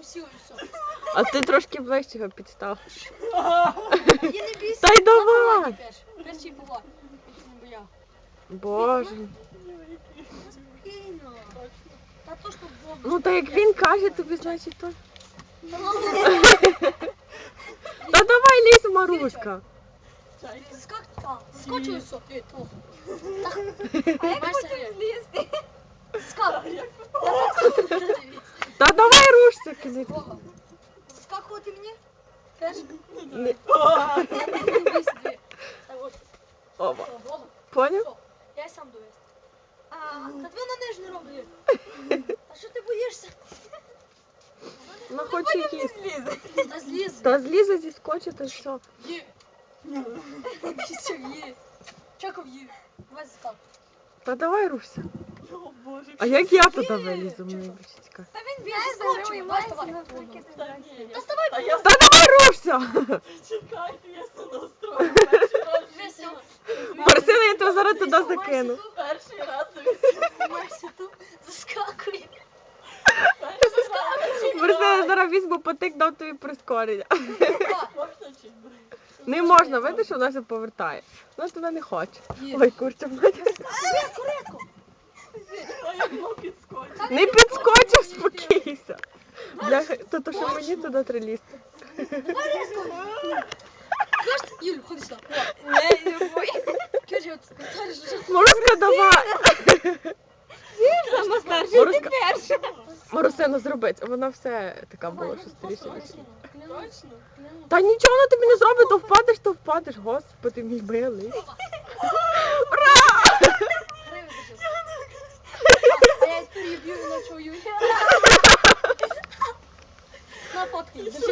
усі. А ти трошки ближче його підстав. Я не бійся. Та й давай! Перший була. Не боя. Боже. Спокійно. Та то, що Бог. Ну та як він каже, тобі значить то. Та давай лізь, Маруська. Скак, а, скочу все. Ти. А як потім злізти? Скак. Та давай рушся, кидай. Бога. Скакувати мені? Теж? Ні. Дивись, диви. Так от. Оба. О, Бога. Поняв? Все. Я й сам довез. А, Та ти на неж не роби. А що ти боїшся? Ну хоче їсти. злізе. Та зліз. Та злізе зіскочить, та все. Є. Після є. Чекав є. Весь скак. Та давай рушся. А як я туди вилізу, мені більше цікаво. Та він більше скочу, здоровий, давай, Вася, давай. навпаки, ти здрасте. Та ставай, А я Та давай рушся! чекайте, я все настрою. Перший раз. Марсина, я тебе зараз туди закину. перший раз, Майся тут заскакує. перший раз. Марсина, зараз візьму потик, дав тобі прискорення. Можна чи ні? Не можна, видиш, вона се повертає. Вона тебе не хоче. Ой, курча, підскочить? Не підскочив, спокійся. Бля, то, то що мені туди треба лізти. Юль, ходи сюди. Не, не бой. Кюрі, от давай. Сама старша, ти перша. Марусина, зробить. Вона все така була, що старіша. ніж. Точно? Та нічого вона тобі не зробить, то впадеш, то впадеш. Господи, мій милий. Гривень А я